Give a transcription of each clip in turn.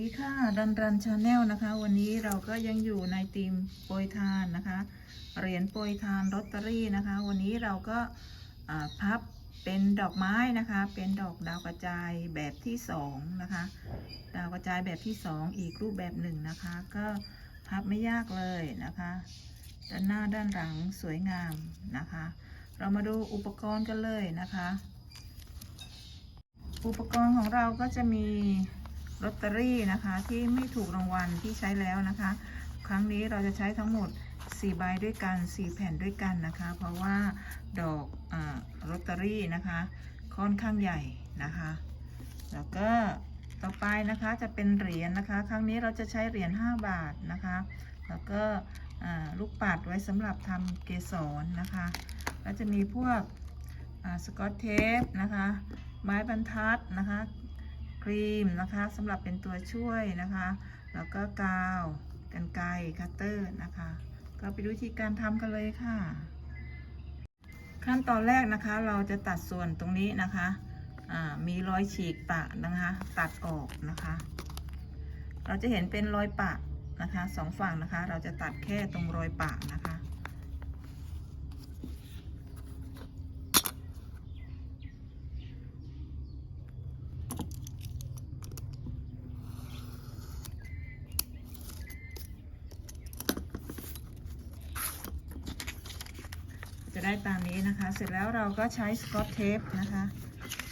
ดีค่ะรันรันชาแนลนะคะ วันนี้เราก็ยังอยู่ในทีมโปรยทานนะคะเหรียญโปรยทานลอตเตอรี่นะคะ วันนี้เราก็พับเป็นดอกไม้นะคะ เป็นดอกดาวกระจายแบบที่สองนะคะ ดาวกระจายแบบที่สองอีกรูปแบบหนึ่งนะคะ ก็พับไม่ยากเลยนะคะด้านหน้าด้านหลังสวยงามนะคะ เรามาดูอุปกรณ์กันเลยนะคะ อุปกรณ์ของเราก็จะมี ลอตเตอรี่นะคะที่ไม่ถูกรางวัลที่ใช้แล้วนะคะ ครั้งนี้เราจะใช้ทั้งหมด4ใบด้วยกัน 4 แผ่นด้วยกันนะคะ เพราะว่าดอกอลอตเตอรี่นะคะค่อนข้างใหญ่นะคะ แล้วก็ต่อไปนะคะจะเป็นเหรียญนะคะ ครั้งนี้เราจะใช้เหรียญ5บาทนะคะ แล้วก็ลูกปัดไว้สำหรับทำเกสรนะคะ แล้วจะมีพวกสกอตเทปนะคะ ไม้บรรทัดนะคะ ครีมนะคะสำหรับเป็นตัวช่วยนะคะ แล้วก็กาวกันไกรคัตเตอร์นะคะ ก็ไปดูวิธีการทำกันเลยค่ะ ขั้นตอนแรกนะคะ เราจะตัดส่วนตรงนี้นะคะมีรอยฉีกปะนะคะ ตัดออกนะคะ เราจะเห็นเป็นรอยปะนะคะสองฝั่งนะคะ เราจะตัดแค่ตรงรอยปะนะคะได้ตามนี้นะคะ เสร็จแล้วเราก็ใช้สกอตเทปนะคะ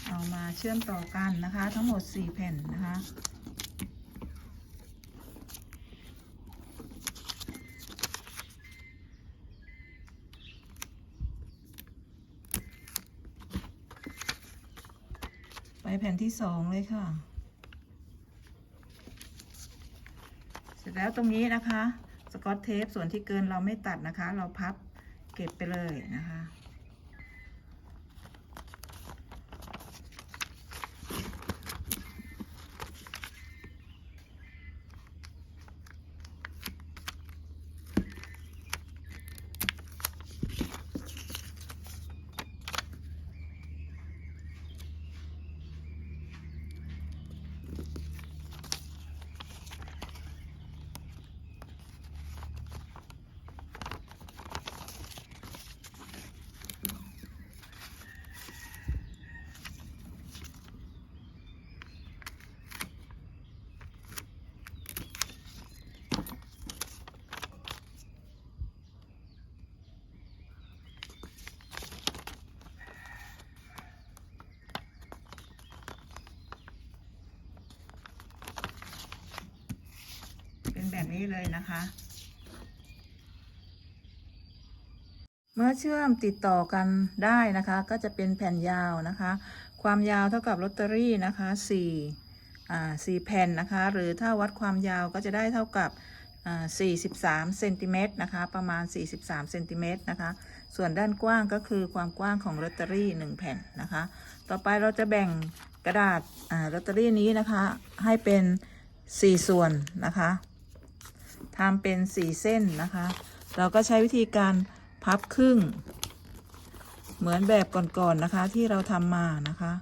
เอามาเชื่อมต่อกันนะคะ ทั้งหมด 4 แผ่นนะคะไปแผ่นที่สองเลยค่ะ เสร็จแล้วตรงนี้นะคะ สกอตเทปส่วนที่เกินเราไม่ตัดนะคะ เราพับเก็บไปเลยนะคะ เป็ นี้เลยนะคะ เมื่อเชื่อมติดต่อกันได้นะคะ ก็จะเป็นแผ่นยาวนะคะ ความยาวเท่ากับลอตเตอรี่นะคะ4อ่า4แผ่นนะคะ หรือถ้าวัดความยาวก็จะได้เท่ากับอ่า43เซนติเมตรนะคะ ประมาณ 43เซนติเมตรนะคะ ส่วนด้านกว้างก็คือความกว้างของลอตเตอรี่ 1 แผ่นนะคะ ต่อไปเราจะแบ่งกระดาษอ่าลอตเตอรี่นี้นะคะ ให้เป็น 4 ส่วนนะคะ ทำเป็น4เส้นนะคะ เราก็ใช้วิธีการพับครึ่ง เหมือนแบบก่อนๆนะคะที่เราทำมานะคะ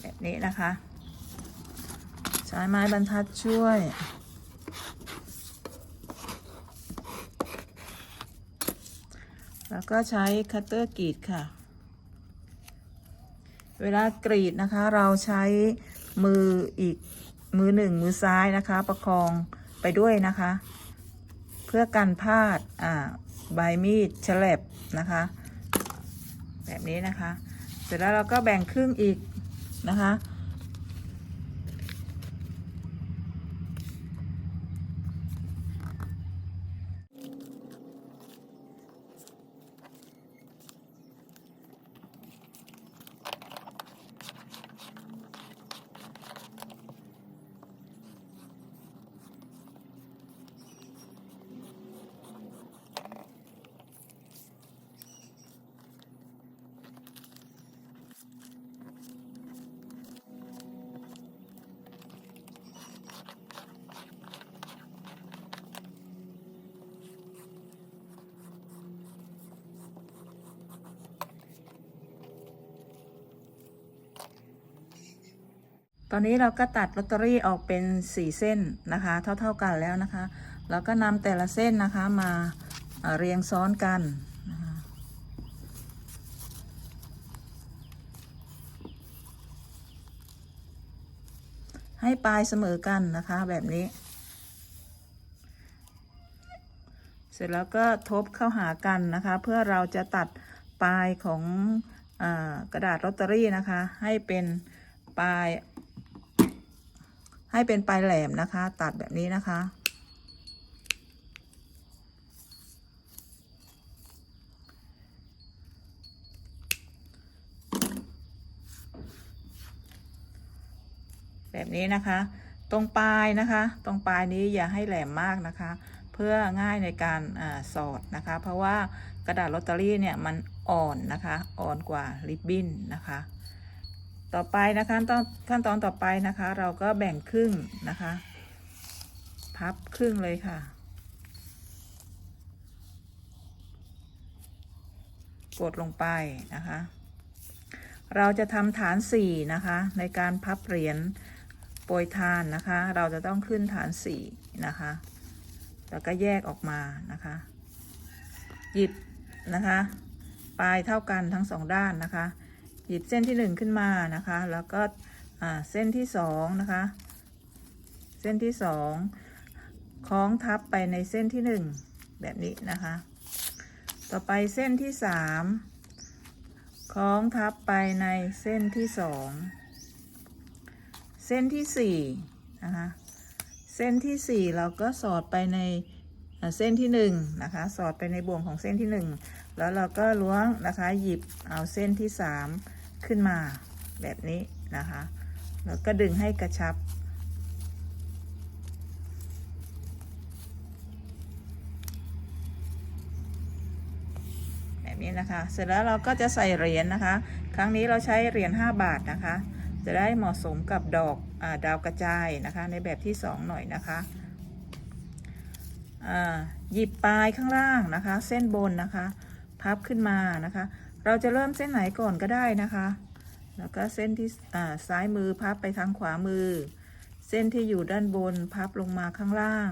แบบนี้นะคะ ใช้ไม้บรรทัดช่วยแล้วก็ใช้คัตเตอร์กรีดค่ะ เวลากรีดนะคะเราใช้มืออีกมือหนึ่งมือซ้ายนะคะ ประคองไปด้วยนะคะ เพื่อกันพลาดอ่าใบมีดฉลับนะคะ แบบนี้นะคะ เสร็จแล้วเราก็แบ่งครึ่งอีกนะคะ อนนี้เราก็ตัดลอตเตอรี่ออกเป็นสี่เส้นนะคะ เท่าๆกันแล้วนะคะแล้วก็นำแต่ละเส้นนะคะมาเอ่อเรียงซ้อนกันให้ปลายเสมอกันนะคะแบบนี้ เสร็จแล้วก็ทบเข้าหากันนะคะ เพื่อเราจะตัดปลายของอกระดาษลอตเตอรี่นะคะ ให้เป็นปลาย ให้เป็นปลายแหลมนะคะ ตัดแบบนี้นะคะ แบบนี้นะคะ ตรงปลายนะคะ ตรงปลายนี้อย่าให้แหลมมากนะคะ เพื่อง่ายในการอสอดนะคะ เพราะว่ากระดาษลอตเตอรี่เนี่ยมันอ่อนนะคะ อ่อนกว่าริบบิ้นนะคะ ต่อไปนะคะตอนขั้นตอนต่อไปนะคะ เราก็แบ่งครึ่งนะคะ พับครึ่งเลยค่ะ กดลงไปนะคะ เราจะทำฐานสี่นะคะ ในการพับเหรียญโปรยทานนะคะ เราจะต้องขึ้นฐานสี่นะคะ แล้วก็แยกออกมานะคะ หยิบนะคะ ปลายเท่ากันทั้งสองด้านนะคะ หยิบเส้นที่หนึ่งขึ้นมานะคะ แล้วก็เส้นที่สองนะคะ เส้นที่สองคล้องทับไปในเส้นที่หนึ่งแบบนี้นะคะ ต่อไปเส้นที่สามคล้องทับไปในเส้นที่สองเส้นที่สี่นะคะเส้นที่สี่เราก็สอดไปในเอ่อเส้นที่หนึ่งนะคะ สอดไปในบ่วงของเส้นที่หนึ่งแล้วเราก็ล้วงนะคะหยิบเอาเส้นที่สาม ขึ้นมาแบบนี้นะคะ แล้วก็ดึงให้กระชับ แบบนี้นะคะ เสร็จแล้วเราก็จะใส่เหรียญนะคะ ครั้งนี้เราใช้เหรียญ5บาทนะคะ จะได้เหมาะสมกับดอกอาดาวกระจายนะคะในแบบที่ 2 หน่อยนะคะหยิบปลายข้างล่างนะคะ เส้นบนนะคะ พับขึ้นมานะคะ เราจะเริ่มเส้นไหนก่อนก็ได้นะคะ แล้วก็เส้นที่ซ้ายมือพับไปทางขวามือ เส้นที่อยู่ด้านบนพับลงมาข้างล่าง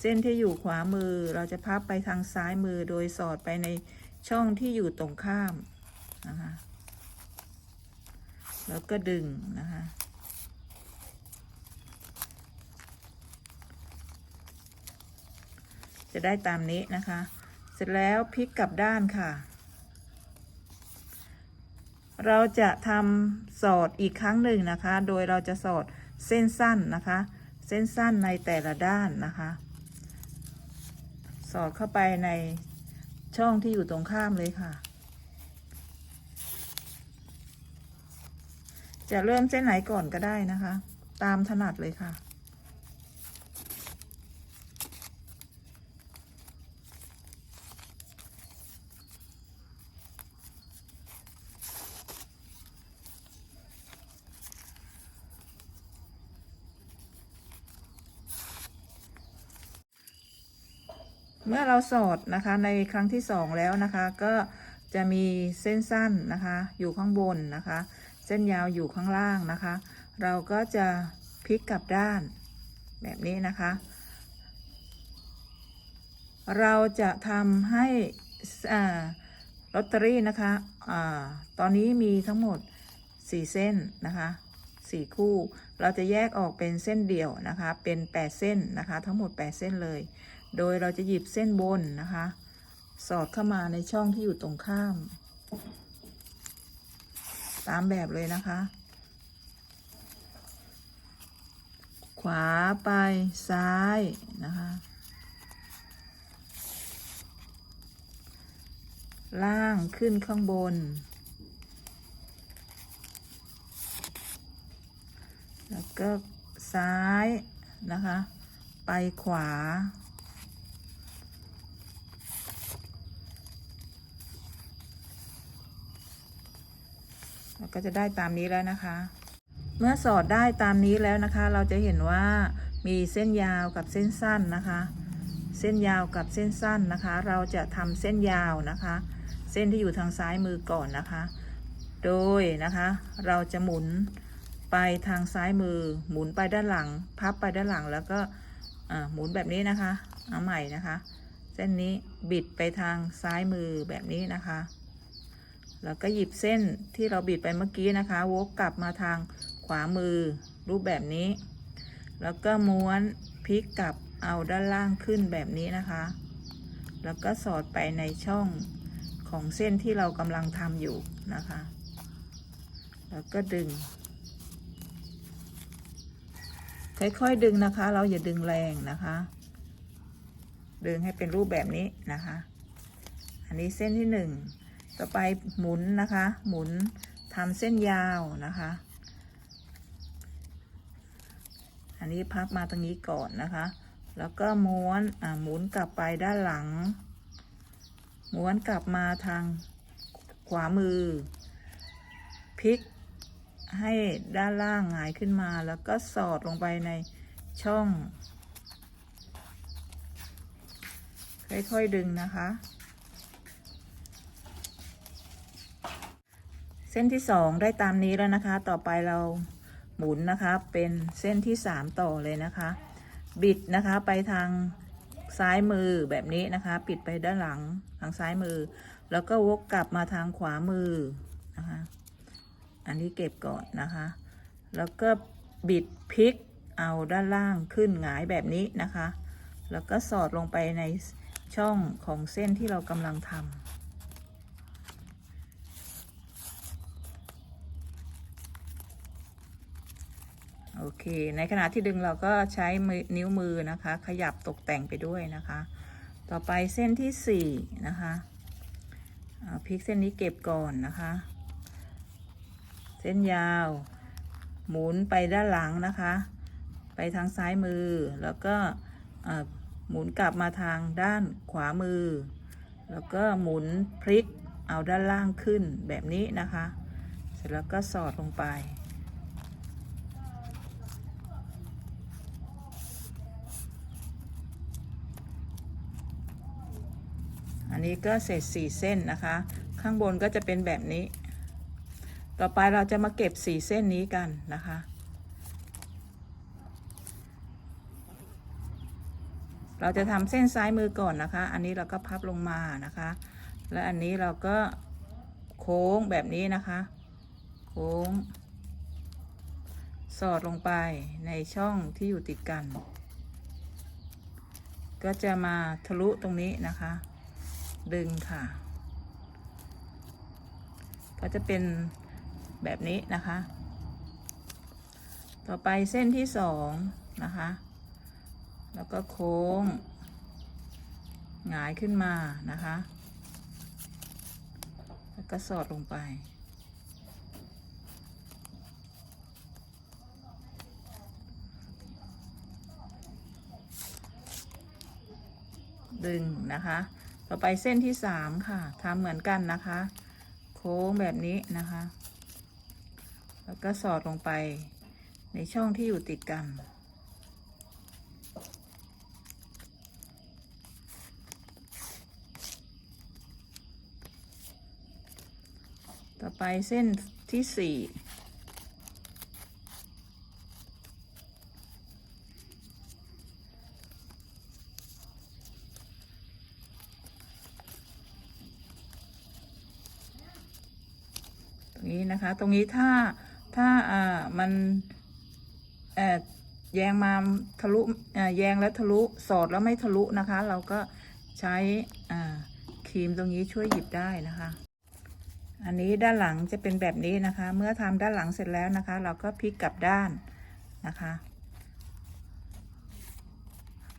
เส้นที่อยู่ขวามือเราจะพับไปทางซ้ายมือโดยสอดไปในช่องที่อยู่ตรงข้ามนะคะแล้วก็ดึงนะคะจะได้ตามนี้นะคะ เสร็จแล้วพลิกกลับด้านค่ะ เราจะทำสอดอีกครั้งหนึ่งนะคะ โดยเราจะสอดเส้นสั้นนะคะ เส้นสั้นในแต่ละด้านนะคะ สอดเข้าไปในช่องที่อยู่ตรงข้ามเลยค่ะ จะเริ่มเส้นไหนก่อนก็ได้นะคะ ตามถนัดเลยค่ะ เมื่อเราสอดนะคะในครั้งที่สองแล้วนะคะ ก็จะมีเส้นสั้นนะคะ อยู่ข้างบนนะคะ เส้นยาวอยู่ข้างล่างนะคะ เราก็จะพลิกกลับด้านแบบนี้นะคะ เราจะทำให้ลอตเตอรี่นะคะอาตอนนี้มีทั้งหมด 4 เส้นนะคะ4คู่ เราจะแยกออกเป็นเส้นเดี่ยวนะคะ เป็น 8 เส้นนะคะ ทั้งหมด 8 เส้นเลย โดยเราจะหยิบเส้นบนนะคะ สอดเข้ามาในช่องที่อยู่ตรงข้าม ตามแบบเลยนะคะ ขวาไปซ้ายนะคะ ล่างขึ้นข้างบน แล้วก็ซ้ายนะคะ ไปขวา ก็จะได้ตามนี้แล้วนะคะ เมื่อสอดได้ตามนี้แล้วนะคะ เราจะเห็นว่ามีเส้นยาวกับเส้นสั้นนะคะ เส้นยาวกับเส้นสั้นนะคะ เราจะทำเส้นยาวนะคะ เส้นที่อยู่ทางซ้ายมือก่อนนะคะ โดยนะคะ เราจะหมุนไปทางซ้ายมือ หมุนไปด้านหลัง พับไปด้านหลังแล้วก็หมุนแบบนี้นะคะ เอาใหม่นะคะ เส้นนี้บิดไปทางซ้ายมือแบบนี้นะคะ แล้วก็หยิบเส้นที่เราบิดไปเมื่อกี้นะคะวกกลับมาทางขวามือรูปแบบนี้ แล้วก็ม้วนพลิกกลับเอาด้านล่างขึ้นแบบนี้นะคะ แล้วก็สอดไปในช่องของเส้นที่เรากำลังทำอยู่นะคะ แล้วก็ดึง ค่อยๆดึงนะคะ เราอย่าดึงแรงนะคะ ดึงให้เป็นรูปแบบนี้นะคะ อันนี้เส้นที่หนึ่ง ต่อไปหมุนนะคะ หมุนทำเส้นยาวนะคะ อันนี้พับมาตรงนี้ก่อนนะคะ แล้วก็ม้วนหมุนกลับไปด้านหลัง ม้วนกลับมาทางขวามือ พลิกให้ด้านล่างหงายขึ้นมา แล้วก็สอดลงไปในช่อง ค่อยๆดึงนะคะ เส้นที่สองได้ตามนี้แล้วนะคะ ต่อไปเราหมุนนะคะ เป็นเส้นที่สามต่อเลยนะคะ บิดนะคะไปทางซ้ายมือแบบนี้นะคะ ปิดไปด้านหลังทางซ้ายมือ แล้วก็วกกลับมาทางขวามือนะคะ อันนี้เก็บก่อนนะคะ แล้วก็บิดพลิกเอาด้านล่างขึ้นหงายแบบนี้นะคะ แล้วก็สอดลงไปในช่องของเส้นที่เรากำลังทำ โอเค ในขณะที่ดึงเราก็ใช้นิ้วมือนะคะ ขยับตกแต่งไปด้วยนะคะ ต่อไปเส้นที่สี่นะคะพลิกเส้นนี้เก็บก่อนนะคะ เส้นยาว หมุนไปด้านหลังนะคะ ไปทางซ้ายมือ แล้วก็หมุนกลับมาทางด้านขวามือ แล้วก็หมุนพลิกเอาด้านล่างขึ้นแบบนี้นะคะ เสร็จแล้วก็สอดลงไป อันนี้ก็เสร็จสี่เส้นนะคะ ข้างบนก็จะเป็นแบบนี้ ต่อไปเราจะมาเก็บสี่เส้นนี้กันนะคะเราจะทำเส้นซ้ายมือก่อนนะคะ อันนี้เราก็พับลงมานะคะ และอันนี้เราก็โค้งแบบนี้นะคะ โค้ง สอดลงไปในช่องที่อยู่ติดกัน ก็จะมาทะลุตรงนี้นะคะ ดึงค่ะ ก็จะเป็นแบบนี้นะคะ ต่อไปเส้นที่สองนะคะ แล้วก็โค้ง หงายขึ้นมานะคะ แล้วก็สอดลงไปดึงนะคะ ต่อไปเส้นที่สามค่ะทำเหมือนกันนะคะ โค้งแบบนี้นะคะ แล้วก็สอดลงไปในช่องที่อยู่ติดกันต่อไปเส้นที่สี่ นะคะ ตรงนี้ถ้าถ้าอ่ามันแยงมาทะลุแยงแล้วทะลุสอดแล้วไม่ทะลุนะคะ เราก็ใช้ครีมตรงนี้ช่วยหยิบได้นะคะ อันนี้ด้านหลังจะเป็นแบบนี้นะคะ เมื่อทำด้านหลังเสร็จแล้วนะคะ เราก็พลิกกลับด้านนะคะ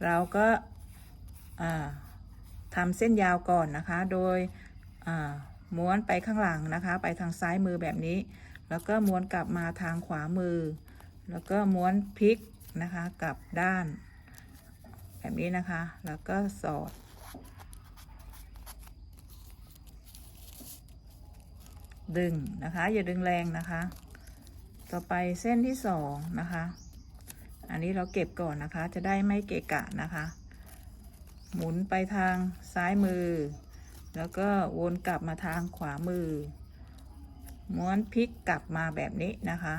เราก็อ่าทำเส้นยาวก่อนนะคะ โดย ม้วนไปข้างหลังนะคะ ไปทางซ้ายมือแบบนี้ แล้วก็ม้วนกลับมาทางขวามือ แล้วก็ม้วนพลิกนะคะกลับด้าน แบบนี้นะคะ แล้วก็สอด ดึงนะคะ อย่าดึงแรงนะคะ ต่อไปเส้นที่สองนะคะ อันนี้เราเก็บก่อนนะคะ จะได้ไม่เกะกะนะคะ หมุนไปทางซ้ายมือ แล้วก็วนกลับมาทางขวามือ ม้วนพลิกกลับมาแบบนี้นะคะ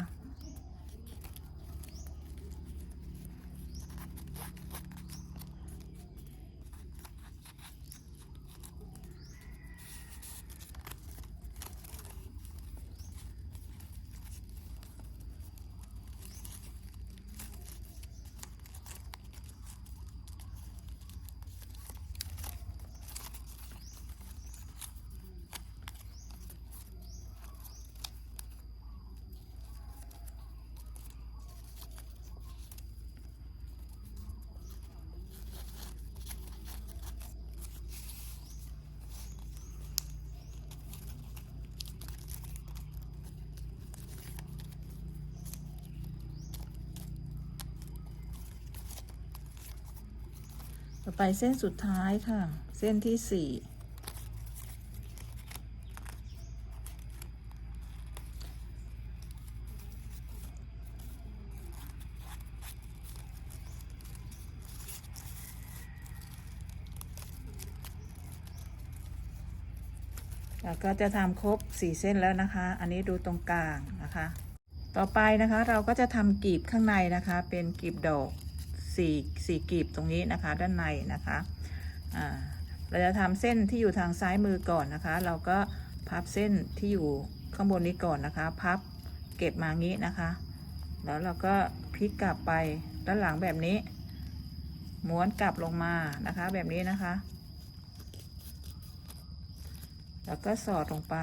ไปเส้นสุดท้ายค่ะ เส้นที่สี่แล้วก็จะทำครบสี่เส้นแล้วนะคะ อันนี้ดูตรงกลางนะคะ ต่อไปนะคะเราก็จะทำกลีบข้างในนะคะ เป็นกลีบดอก สี่สี่กีบตรงนี้นะคะด้านในนะคะเราจะทำเส้นที่อยู่ทางซ้ายมือก่อนนะคะ เราก็พับเส้นที่อยู่ข้างบนนี้ก่อนนะคะ พับเก็บมางี้นะคะ แล้วเราก็พลิกกลับไปด้านหลังแบบนี้ ม้วนกลับลงมานะคะแบบนี้นะคะ แล้วก็สอดลงไป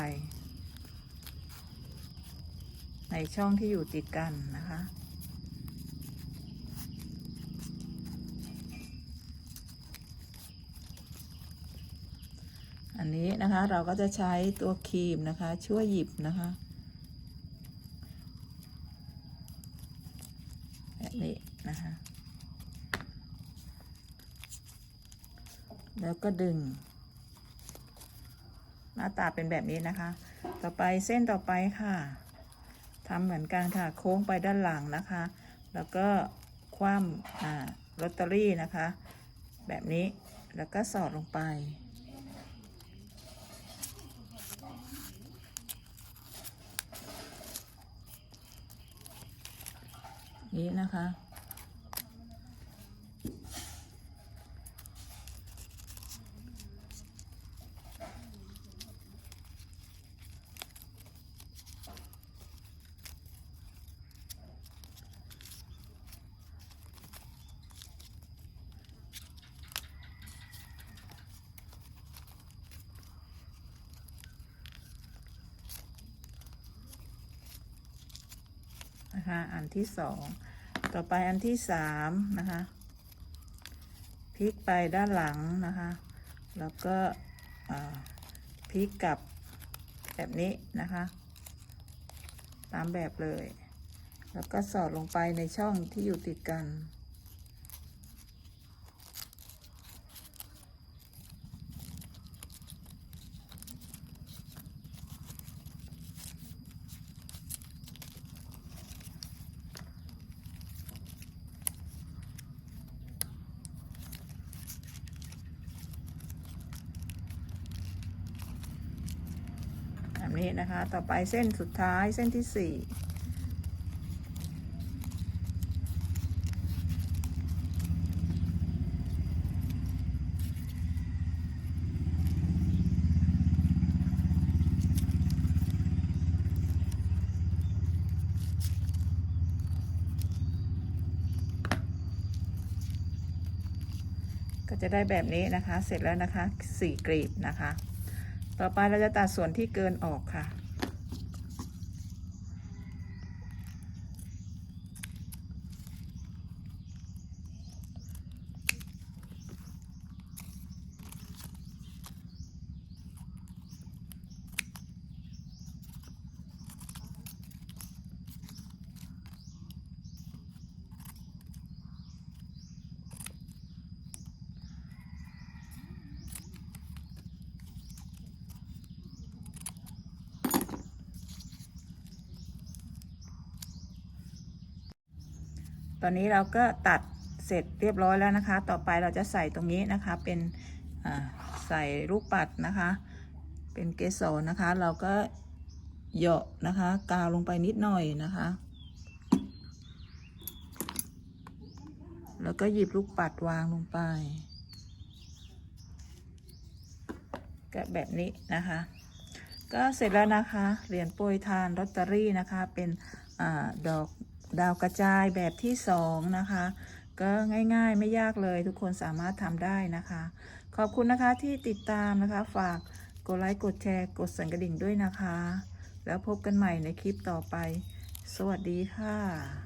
ในช่องที่อยู่ติดกันนะคะ อันนี้นะคะเราก็จะใช้ตัวครีมนะคะช่วยหยิบนะคะแบบนี้นะคะ แล้วก็ดึง หน้าตาเป็นแบบนี้นะคะ ต่อไปเส้นต่อไปค่ะทำเหมือนกันค่ะโค้งไปด้านหลังนะคะ แล้วก็คว่ำลอตเตอรี่นะคะ แบบนี้แล้วก็สอดลงไป นี้นะคะ นะคะ อันที่สอง ต่อไปอันที่สามนะคะพลิกไปด้านหลังนะคะ แล้วก็พลิกกลับแบบนี้นะคะ ตามแบบเลย แล้วก็สอดลงไปในช่องที่อยู่ติดกัน แบบนี้นะคะ ต่อไปเส้นสุดท้ายเส้นที่สี่ก็จะได้แบบนี้นะคะ เสร็จแล้วนะคะสี่กลีบนะคะ ต่อไปเราจะตัดส่วนที่เกินออกค่ะ ตอนนี้เราก็ตัดเสร็จเรียบร้อยแล้วนะคะ ต่อไปเราจะใส่ตรงนี้นะคะเป็นใส่ลูกปัดนะคะ เป็นเกสรนะคะ เราก็เหยาะนะคะกาวลงไปนิดหน่อยนะคะ แล้วก็หยิบลูกปัดวางลงไปก็แบบนี้นะคะ ก็เสร็จแล้วนะคะ เหรียญโปรยทานลอตเตอรี่นะคะ เป็นอดอก ดาวกระจายแบบที่สองนะคะ ก็ง่ายๆไม่ยากเลยทุกคนสามารถทำได้นะคะ ขอบคุณนะคะที่ติดตามนะคะ ฝากกดไลค์กดแชร์ กดสั่นกระดิ่งด้วยนะคะ แล้วพบกันใหม่ในคลิปต่อไป สวัสดีค่ะ